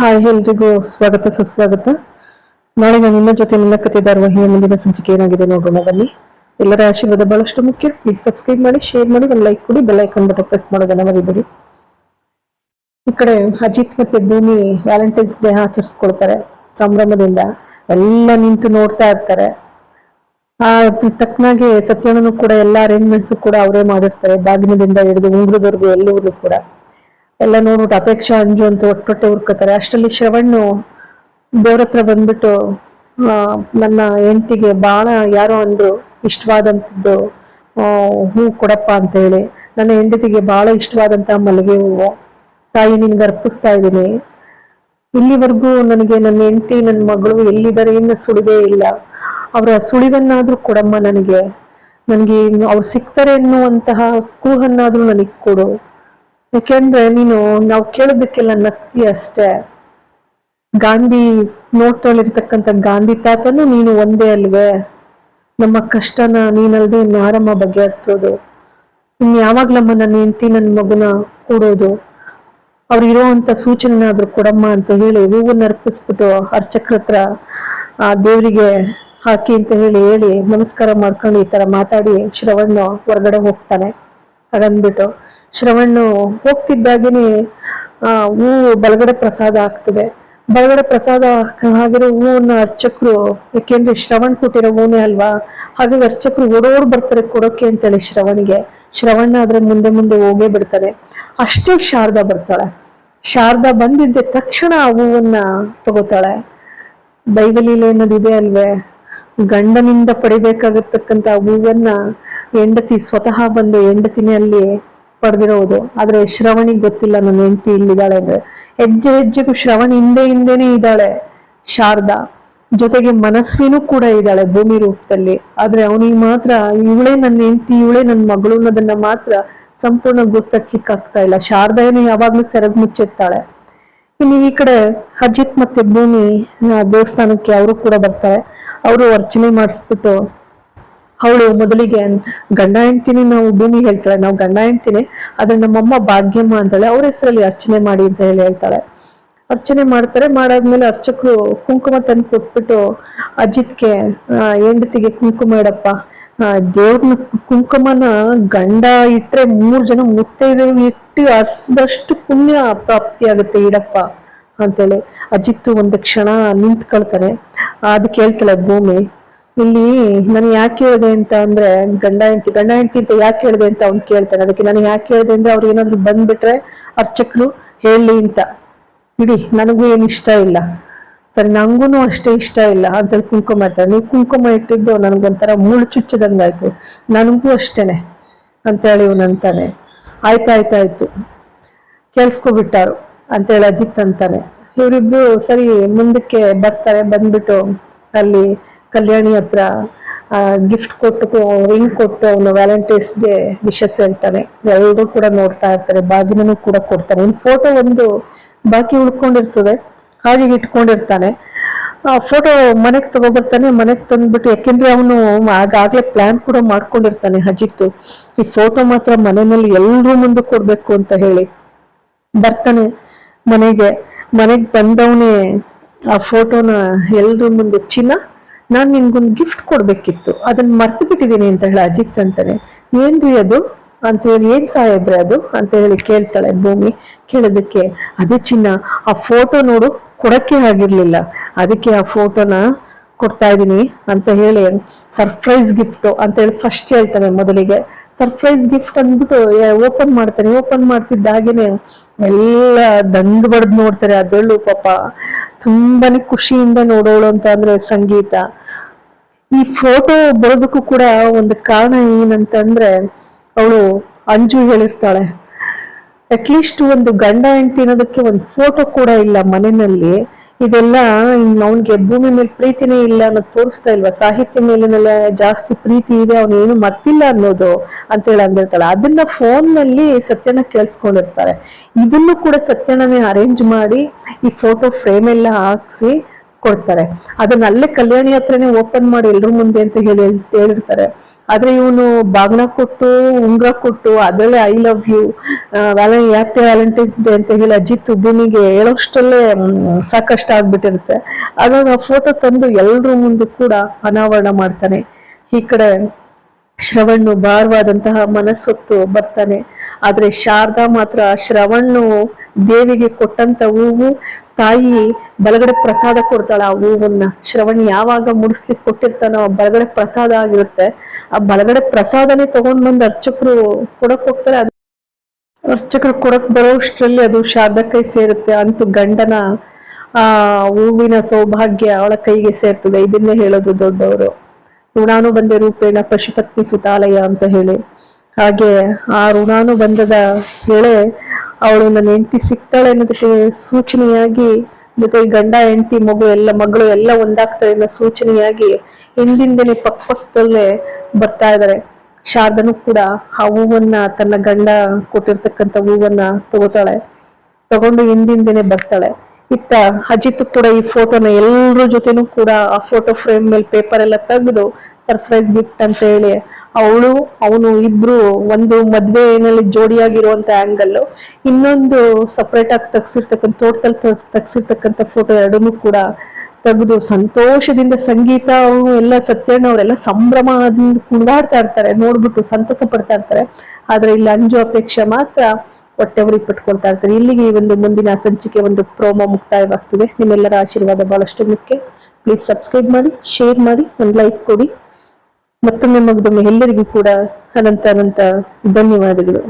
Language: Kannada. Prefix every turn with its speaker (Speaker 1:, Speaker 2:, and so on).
Speaker 1: ಹಾಯ್ ಎಲ್ರಿಗೂ ಸ್ವಾಗತ, ಸುಸ್ವಾಗತ. ನಾಳೆ ನಾನು ನಿಮ್ಮ ಜೊತೆ ನಿನ್ನ ಕತೆ ಧಾರಾವಾಹಿಯ ಮುಂದಿನ ಸಂಚಿಕೆ ಏನಾಗಿದೆ ನೋಡೋಣ, ಬನ್ನಿ. ಎಲ್ಲರ ಆಶೀರ್ವಾದ ಬಹಳಷ್ಟು ಮುಖ್ಯ. ಪ್ಲೀಸ್ ಸಬ್ಸ್ಕ್ರೈಬ್ ಮಾಡಿ ಶೇರ್ ಮಾಡಿ, ಒಂದು ಲೈಕ್ ಕೊಡಿ ಬೆಲ್ ಐಕಾನ್ ಬಟನ್ ಪ್ರೆಸ್ ಮಾಡೋದನ್ನ ಮರಿಬೇಡಿ. ಈ ಕಡೆ ಅಜಿತ್ ಮತ್ತೆ ಭೂಮಿ ವ್ಯಾಲೆಂಟೈನ್ಸ್ ಡೇ ಆಚರಿಸ್ಕೊಳ್ತಾರೆ. ಸಂಭ್ರಮದಿಂದ ಎಲ್ಲ ನಿಂತು ನೋಡ್ತಾ ಇರ್ತಾರೆ. ಆ, ತಕ್ಕನಾಗೆ ಸತ್ಯನೂ ಕೂಡ, ಎಲ್ಲ ಅರೇಂಜ್ಮೆಂಟ್ಸ್ ಕೂಡ ಅವರೇ ಮಾಡಿರ್ತಾರೆ. ಬಾಗಿನದಿಂದ ಹಿಡಿದು ಉಂಗುರದವರೆಗೂ ಎಲ್ಲವೂ ಕೂಡ. ಎಲ್ಲ ನೋಡ್ಬಿಟ್ಟು ಅಪೇಕ್ಷಾ, ಅಂಜು ಅಂತ ಒಟ್ಟೊಟ್ಟೆ ಹುರ್ಕೋತಾರೆ. ಅಷ್ಟರಲ್ಲಿ ಶ್ರವಣ್ಣು ದೇವ್ರ ಹತ್ರ ಬಂದ್ಬಿಟ್ಟು ನನ್ನ ಹೆಂಡತಿಗೆ ಬಹಳ ಯಾರೋ ಅಂದ್ರು, ಇಷ್ಟವಾದಂಥದ್ದು ಹೂ ಕೊಡಪ್ಪ ಅಂತ ಹೇಳಿ. ನನ್ನ ಹೆಂಡತಿಗೆ ಬಹಳ ಇಷ್ಟವಾದಂತಹ ಮಲ್ಲಿಗೆ ಹೂವು. ತಾಯಿ ನಿನ್ಗೆ ಅರ್ಪಿಸ್ತಾ ಇದ್ದೀನಿ. ಇಲ್ಲಿವರೆಗೂ ನನಗೆ ನನ್ನ ಹೆಂಡತಿ, ನನ್ನ ಮಗಳು ಇನ್ನು ಸುಳಿದೇ ಇಲ್ಲ. ಅವರ ಸುಳಿವನ್ನಾದ್ರೂ ಕೊಡಮ್ಮ ನನಗೆ. ನನಗೆ ಅವ್ರು ಸಿಗ್ತಾರೆ ಎನ್ನುವಂತಹ ಕೂಹನ್ನಾದ್ರೂ ನನಗೆ ಕೊಡು. ಯಾಕೆಂದ್ರೆ ನೀನು ನಾವು ಕೇಳೋದಕ್ಕೆಲ್ಲ ನಕ್ತಿ ಅಷ್ಟೇ. ಗಾಂಧಿ ನೋಟಲ್ಲಿರ್ತಕ್ಕಂಥ ಗಾಂಧಿ ತಾತನು ನೀನು ಒಂದೇ ಅಲ್ವೇ. ನಮ್ಮ ಕಷ್ಟನ ನೀನಲ್ದೆ ಯಾರಮ್ಮ ಬಗೆಹರಿಸೋದು. ಇನ್ ಯಾವಾಗ್ಲಮ್ಮ ನನ್ನ ಹೆಂಡತಿ ನನ್ನ ಮಗುನ ಕೊಡೋದು. ಅವ್ರು ಇರೋವಂತ ಸೂಚನೆನಾದ್ರೂ ಕೊಡಮ್ಮ ಅಂತ ಹೇಳಿ ಹೂವನ್ನ ಅರ್ಪಿಸ್ಬಿಟ್ಟು ಅರ್ಚಕ್ರ ಹತ್ರ ಆ ದೇವರಿಗೆ ಹಾಕಿ ಅಂತ ಹೇಳಿ ಹೇಳಿ ನಮಸ್ಕಾರ ಮಾಡ್ಕೊಂಡು ಈ ತರ ಮಾತಾಡಿ ಶ್ರವಣ್ಣ ಹೊರಗಡೆ ಹೋಗ್ತಾನೆ. ಹಾಗಂದ್ಬಿಟ್ಟು ಶ್ರವಣ್ಣು ಹೋಗ್ತಿದ್ದಾಗೇನೆ ಹೂವು ಬಲಗಡೆ ಪ್ರಸಾದ ಆಗ್ತದೆ ಬಲಗಡೆ ಪ್ರಸಾದ ಹಾಗಿರೋ ಹೂವನ್ನು ಅರ್ಚಕರು, ಯಾಕೆಂದ್ರೆ ಶ್ರವಣ್ ಕೊಟ್ಟಿರೋ ಹೂನೇ ಅಲ್ವಾ? ಹಾಗಾಗಿ ಅರ್ಚಕರು ಓಡೋರು ಬರ್ತಾರೆ ಕೊಡೋಕೆ ಅಂತೇಳಿ ಶ್ರವಣಿಗೆ. ಶ್ರವಣ್ಣ ಅದ್ರ ಮುಂದೆ ಮುಂದೆ ಹೋಗೇ ಬಿಡ್ತಾರೆ. ಅಷ್ಟೇ ಶಾರದಾ ಬರ್ತಾಳೆ. ಶಾರದಾ ಬಂದಿದ್ದ ತಕ್ಷಣ ಆ ಹೂವನ್ನ ತಗೋತಾಳೆ. ದೈವಲೀಲೆ ಅನ್ನೋದಿದೆ ಅಲ್ವೇ? ಗಂಡನಿಂದ ಪಡಿಬೇಕಾಗಿರ್ತಕ್ಕಂತ ಹೂವನ್ನ ಹೆಂಡತಿ ಸ್ವತಃ ಬಂದು ಹೆಂಡತಿನೇ ಅಲ್ಲಿ ಪಡೆದಿರೋದು ಆದ್ರೆ ಶ್ರವಣಿಗೆ ಗೊತ್ತಿಲ್ಲ, ನನ್ನ ಹೆಂಡತಿ ಇಲ್ಲಿದ್ದಾಳೆ ಅಂದ್ರೆ. ಹೆಜ್ಜೆ ಹೆಜ್ಜೆಗೂ ಶ್ರವಣ್ ಹಿಂದೆ ಹಿಂದೆನೆ ಇದ್ದಾಳೆ. ಶಾರದಾ, ಜೊತೆಗೆ ಮನಸ್ವಿನೂ ಕೂಡ ಇದ್ದಾಳೆ ಭೂಮಿ ರೂಪದಲ್ಲಿ. ಆದ್ರೆ ಅವನಿಗೆ ಮಾತ್ರ ಇವಳೇ ನನ್ನ ಹೆಂಡತಿ, ಇವಳೇ ನನ್ನ ಮಗಳು ಅನ್ನೋದನ್ನ ಮಾತ್ರ ಸಂಪೂರ್ಣ ಆಗ್ತಾ ಇಲ್ಲ. ಶಾರದಾ ಏನು ಯಾವಾಗ್ಲೂ ಸೆರಗ್ ಮುಚ್ಚಿರ್ತಾಳೆ ಇನ್ನು ಈ ಕಡೆ ಅಜಿತ್ ಮತ್ತೆ ಭೂಮಿ ದೇವಸ್ಥಾನಕ್ಕೆ ಅವರು ಕೂಡ ಬರ್ತಾರೆ. ಅವರು ಅರ್ಚನೆ ಮಾಡಿಸ್ಬಿಟ್ಟು ಅವಳು ಮೊದಲಿಗೆ ಗಂಡ ಹೆಂಡ್ತಿನಿ ನಾವು ಭೂಮಿ ಹೇಳ್ತಾಳೆ ನಾವು ಗಂಡ ಹೆಂಡ್ತಿನಿ, ಆದ್ರೆ ನಮ್ಮಮ್ಮ ಭಾಗ್ಯಮ್ಮ ಅಂತಾಳೆ, ಅವ್ರ ಹೆಸರಲ್ಲಿ ಅರ್ಚನೆ ಮಾಡಿ ಅಂತ ಹೇಳಿ ಹೇಳ್ತಾಳೆ. ಅರ್ಚನೆ ಮಾಡ್ತಾರೆ, ಮಾಡಾದ್ಮೇಲೆ ಅರ್ಚಕರು ಕುಂಕುಮ ತಂದು ಕೊಟ್ಬಿಟ್ಟು, ಅಜಿತ್ಗೆ ಹೆಂಡತಿಗೆ ಕುಂಕುಮ ಇಡಪ್ಪ ದೇವ್ರನ್ನ ಕುಂಕುಮನ ಗಂಡ ಇಟ್ರೆ ಮೂರ್ ಜನ ಮುತ್ತೈದರು ಇಟ್ಟು ಅರ್ಸದಷ್ಟು ಪುಣ್ಯ ಪ್ರಾಪ್ತಿ ಆಗುತ್ತೆ, ಇಡಪ್ಪ, ಅಂತೇಳಿ. ಅಜಿತ್ತು ಒಂದು ಕ್ಷಣ ನಿಂತ್ಕೊಳ್ತಾರೆ ಅದಕ್ಕೆ ಹೇಳ್ತಾಳೆ, ಭೂಮಿ ಇಲ್ಲಿ ನಾನು ಯಾಕೆ ಹೇಳಿದೆ ಅಂತ ಅಂದ್ರೆ ಗಂಡ ಹೆಂಡತಿ ಗಂಡ ಹೆಂಡತಿ ಅಂತ ಯಾಕೆ ಹೇಳಿದೆ ಅಂತ ಅವ್ನು ಕೇಳ್ತಾನೆ. ಅದಕ್ಕೆ ನಾನು ಯಾಕೆ ಹೇಳಿದೆ ಅಂದ್ರೆ ಅವ್ರು ಏನಾದ್ರು ಬಂದ್ಬಿಟ್ರೆ ಅರ್ಚಕರು ಹೇಳಿ ಅಂತ. ಇಡಿ ನನಗೂ ಏನು ಇಷ್ಟ ಇಲ್ಲ. ಸರಿ ನಂಗೂ ಅಷ್ಟೇ ಇಷ್ಟ ಇಲ್ಲ ಅಂತ ಕುಂಕುಮ ಇರ್ತಾರೆ ನೀವು ಕುಂಕುಮ ಇಟ್ಟಿದ್ದು ನನಗೊಂಥರ ಮೂಳು ಚುಚ್ಚದಂಗಾಯ್ತು ನನಗೂ ಅಷ್ಟೇನೆ ಅಂತೇಳಿ ಇವನು ಅಂತಾನೆ. ಆಯ್ತಾಯ್ತಾಯ್ತು ಕೇಳಿಸ್ಕೊಬಿಟ್ಟಾರು ಅಂತೇಳಿ ಅಜಿತ್ ಅಂತಾನೆ. ಇವರಿಬ್ರು ಸರಿ ಮುಂದಕ್ಕೆ ಬರ್ತಾರೆ, ಬಂದ್ಬಿಟ್ಟು ಅಲ್ಲಿ ಕಲ್ಯಾಣಿ ಹತ್ರ ಗಿಫ್ಟ್ ಕೊಟ್ಟು ರಿಂಗ್ ಕೊಟ್ಟು ಅವನು ವ್ಯಾಲೆಂಟೈನ್ಸ್ ಡೇ ವಿಶಸ್ ಹೇಳ್ತಾನೆ. ಎಲ್ಲರೂ ಕೂಡ ನೋಡ್ತಾ ಇರ್ತಾರೆ ಬಾಗಿನೂ ಕೂಡ ಕೊಡ್ತಾನೆ ಒಂದು ಫೋಟೋ ಒಂದು ಬಾಕಿ ಉಳ್ಕೊಂಡಿರ್ತದೆ ಹಾಗೆ ಇಟ್ಕೊಂಡಿರ್ತಾನೆ. ಆ ಫೋಟೋ ಮನೆಗೆ ತಗೋಬರ್ತಾನೆ, ಮನೆಗೆ ತಂದ್ಬಿಟ್ಟು, ಯಾಕೆಂದ್ರೆ ಅವನು ಆಗಾಗ್ಲೇ ಪ್ಲಾನ್ ಕೂಡ ಮಾಡ್ಕೊಂಡಿರ್ತಾನೆ ಅಜಿತ್ತು. ಈ ಫೋಟೋ ಮಾತ್ರ ಮನೆಯಲ್ಲಿ ಎಲ್ಲರೂ ಮುಂದೆ ಕೊಡ್ಬೇಕು ಅಂತ ಹೇಳಿ. ಬರ್ತಾನೆ ಮನೆಗೆ. ಮನೆಗೆ ಬಂದವನೇ ಆ ಫೋಟೋನ ಎಲ್ರ ಮುಂದೆ ಚಿನ್ನ ನಾನ್ ನಿನ್ಗೊಂದು ಗಿಫ್ಟ್ ಕೊಡ್ಬೇಕಿತ್ತು. ಅದನ್ನ ಮರ್ತು ಬಿಟ್ಟಿದ್ದೀನಿ ಅಂತ ಹೇಳಿ ಅಜಿತ್ ಅಂತಾನೆ. ಏನ್ರಿ ಅದು? ಅಂತ ಹೇಳಿ ಏನ್ ಸಾಹೇಬ್ರೆ ಅದು? ಅಂತ ಹೇಳಿ ಕೇಳ್ತಾಳೆ ಭೂಮಿ. ಕೇಳೋದಕ್ಕೆ, ಅದೇ ಚಿನ್ನ, ಆ ಫೋಟೋ ನೋಡು ಕೊಡಕ್ಕೆ ಆಗಿರ್ಲಿಲ್ಲ. ಅದಕ್ಕೆ ಆ ಫೋಟೋನ ಕೊಡ್ತಾ ಇದ್ದೀನಿ ಅಂತ ಹೇಳಿ ಸರ್ಪ್ರೈಸ್ ಗಿಫ್ಟ್ ಅಂತ ಹೇಳಿ ಫಸ್ಟ್ ಹೇಳ್ತಾನೆ ಮೊದಲಿಗೆ. ಸರ್ಪ್ರೈಸ್ ಗಿಫ್ಟ್ ಅಂದ್ಬಿಟ್ಟು ಓಪನ್ ಮಾಡ್ತಾರೆ ಓಪನ್ ಮಾಡ್ತಿದ್ದ ಮಾಡ್ತಿದ್ದಾಗೇನೆ ಎಲ್ಲ ದಂಡು ಬಡ್ದು ನೋಡ್ತಾರೆ ಅದರಲ್ಲೂ ಪಾಪ. ತುಂಬಾನೇ ಖುಷಿಯಿಂದ ನೋಡೋಳು ಅಂತ ಅಂದ್ರೆ ಸಂಗೀತ. ಈ ಫೋಟೋ ಬರೋದಕ್ಕೂ ಕೂಡ ಒಂದು ಕಾರಣ ಏನಂತಂದ್ರೆ, ಅವಳು ಅಂಜು ಹೇಳಿರ್ತಾಳೆ. ಅಟ್ಲೀಸ್ಟ್ ಒಂದು ಗಂಡ ಹೆಂಡತಿ ಅನ್ನೋದಕ್ಕೆ ಒಂದು ಫೋಟೋ ಕೂಡ ಇಲ್ಲ ಮನೆಯಲ್ಲಿ. ಇದೆಲ್ಲ ಅವನಿಗೆ ಭೂಮಿ ಮೇಲೆ ಪ್ರೀತಿನೇ ಇಲ್ಲ ಅನ್ನೋದು ತೋರಿಸ್ತಾ ಇಲ್ವಾ? ಸಾಹಿತ್ಯ ಮೇಲಿನೆಲ್ಲ ಜಾಸ್ತಿ ಪ್ರೀತಿ ಇದೆ, ಅವನು ಏನು ಮರ್ತಿಲ್ಲ ಅನ್ನೋದು ಅಂತ ಹೇಳಿ ಅಂದಿರ್ತಾಳೆ. ಅದನ್ನ ಫೋನ್ನಲ್ಲಿ ಸತ್ಯನ ಕೇಳಿಸ್ಕೊಂಡಿರ್ತಾರೆ. ಇದನ್ನು ಕೂಡ ಸತ್ಯನೇ ಅರೇಂಜ್ ಮಾಡಿ ಈ ಫೋಟೋ ಫ್ರೇಮ್ ಎಲ್ಲ ಹಾಕ್ಸಿ ಕೊಡ್ತಾರೆ. ಅದನ್ನ ಅಲ್ಲೇ ಕಲ್ಯಾಣಿ ಹತ್ರನೇ ಓಪನ್ ಮಾಡಿ ಎಲ್ರ ಮುಂದೆ ಅಂತ ಹೇಳಿ ಹೇಳಿರ್ತಾರೆ. ಆದ್ರೆ ಇವನು ಬಾಗ್ನ ಕೊಟ್ಟು, ಉಂಗ್ರ ಕೊಟ್ಟು, ಅದರಲ್ಲೇ ಐ ಲವ್ ಯು ಯಾಕೆ ವ್ಯಾಲೆಂಟೈನ್ಸ್ ಡೇ ಅಂತ ಹೇಳಿ ಅಜಿತ್ ಭೂಮಿಗೆ ಹೇಳೋಷ್ಟಲ್ಲೇ ಸಾಕಷ್ಟ ಆಗ್ಬಿಟ್ಟಿರುತ್ತೆ. ಆವಾಗ ಆ ಫೋಟೋ ತಂದು ಎಲ್ರ ಮುಂದೆ ಕೂಡ ಅನಾವರಣ ಮಾಡ್ತಾನೆ. ಈ ಕಡೆ ಶ್ರವಣ್ಣು ಭಾರವಾದಂತಹ ಮನಸ್ಸೊತ್ತು ಬರ್ತಾನೆ. ಆದರೆ ಶಾರದಾ ಮಾತ್ರ ಶ್ರವಣ್ಣು ದೇವಿಗೆ ಕೊಟ್ಟಂತ ಹೂವು ತಾಯಿ ಬಲಗಡೆ ಪ್ರಸಾದ ಕೊಡ್ತಾಳೆ. ಆ ಹೂವನ್ನ ಶ್ರವಣ್ ಯಾವಾಗ ಮುಡಿಸ್ಲಿಕ್ಕೆ ಕೊಟ್ಟಿರ್ತಾನೋ ಆ ಬಲಗಡೆ ಪ್ರಸಾದ ಆಗಿರುತ್ತೆ. ಆ ಬಲಗಡೆ ಪ್ರಸಾದನೇ ತಗೊಂಡ್ ಬಂದು ಅರ್ಚಕರು ಕೊಡಕ್ ಹೋಗ್ತಾರೆ. ಅದು ಅರ್ಚಕರು ಕೊಡಕ್ ಬರೋಷ್ಟರಲ್ಲಿ ಅದು ಶಾರದಾ ಕೈ ಸೇರುತ್ತೆ. ಅಂತೂ ಗಂಡನ, ಆ, ಹೂವಿನ ಸೌಭಾಗ್ಯ ಅವಳ ಕೈಗೆ ಸೇರ್ತದೆ. ಇದನ್ನೇ ಹೇಳೋದು ದೊಡ್ಡವರು. ಋಣಾನುಬಂಧ ರೂಪೇಣ ಪಶುಪತ್ನಿ ಸುತಾಲಯ ಅಂತ ಹೇಳಿ. ಹಾಗೆ ಆ ಋಣಾನುಬಂಧದ ಹೇಳೆ ಅವಳು ನನ್ನ ಹೆಂಡತಿ ಸಿಗ್ತಾಳೆ ಅನ್ನೋದಕ್ಕೆ ಸೂಚನೆಯಾಗಿ ಮತ್ತೆ ಗಂಡ, ಹೆಂಡತಿ, ಮಗು, ಎಲ್ಲ ಮಗಳು ಎಲ್ಲ ಒಂದಾಗ್ತಾರೆ ಅನ್ನೋ ಸೂಚನೆಯಾಗಿ ಹಿಂದಿಂದನೇ ಪಕ್ಕ ಪಕ್ಕದಲ್ಲೇ ಬರ್ತಾ ಇದಾರೆ ಶಾರದನು ಕೂಡ ಆ ಹೂವನ್ನ ತನ್ನ ಗಂಡ ಕೊಟ್ಟಿರ್ತಕ್ಕಂಥ ಹೂವನ್ನ ತಗೋತಾಳೆ. ತಗೊಂಡು ಹಿಂದಿಂದನೇ ಬರ್ತಾಳೆ. ಇತ್ತ ಅಜಿತ್ ಕೂಡ ಈ ಫೋಟೋನ ಎಲ್ಲರ ಜೊತೆನೂ ಕೂಡ ಆ ಫೋಟೋ ಫ್ರೇಮ್ ಮೇಲೆ ಪೇಪರ್ ಎಲ್ಲ ತೆಗೆದು ಸರ್ಪ್ರೈಸ್ ಗಿಫ್ಟ್ ಅಂತ ಹೇಳಿ ಅವಳು, ಅವನು ಇಬ್ರು ಒಂದು ಮದ್ವೆನಲ್ಲಿ ಜೋಡಿಯಾಗಿರುವಂತ ಆಂಗಲ್ ಇನ್ನೊಂದು ಸಪ್ರೇಟ್ ಆಗಿ ತಗ್ಸಿರ್ತಕ್ಕಂಥ ತೋಟದಲ್ಲಿ ತಗ್ಸಿರ್ತಕ್ಕಂಥ ಫೋಟೋ ಎರಡನ್ನೂ ಕೂಡ ತೆಗೆದು ಸಂತೋಷದಿಂದ ಸಂಗೀತ ಅವರು ಎಲ್ಲ, ಸತ್ಯಣ್ಣ ಅವರೆಲ್ಲ ಸಂಭ್ರಮದಿಂದ ಕುಣಿದಾಡ್ತಾ ಇರ್ತಾರೆ, ನೋಡ್ಬಿಟ್ಟು ಸಂತಸ ಪಡ್ತಾ ಇರ್ತಾರೆ. ಆದ್ರೆ ಇಲ್ಲಿ ಅಂಜು ಅಪೇಕ್ಷೆ ಮಾತ್ರ ಹೊಟ್ಟೆ ಉರಿ ಪಟ್ಕೊಳ್ತಾ ಇರ್ತಾರೆ ಇಲ್ಲಿಗೆ ಈ ಒಂದು ಮುಂದಿನ ಸಂಚಿಕೆ ಒಂದು ಪ್ರೋಮೋ ಮುಕ್ತಾಯವಾಗ್ತಿದೆ. ನಿಮ್ಮೆಲ್ಲರ ಆಶೀರ್ವಾದ ಬಹಳಷ್ಟು ಮುಖ್ಯ. ಪ್ಲೀಸ್ ಸಬ್ಸ್ಕ್ರೈಬ್ ಮಾಡಿ ಶೇರ್ ಮಾಡಿ, ಒಂದು ಲೈಕ್ ಕೊಡಿ. ಮತ್ತೊಮ್ಮೆ ಮಗದೊಮ್ಮೆ ಎಲ್ಲರಿಗೂ ಕೂಡ ಅನಂತ ಅನಂತ ಧನ್ಯವಾದಗಳು.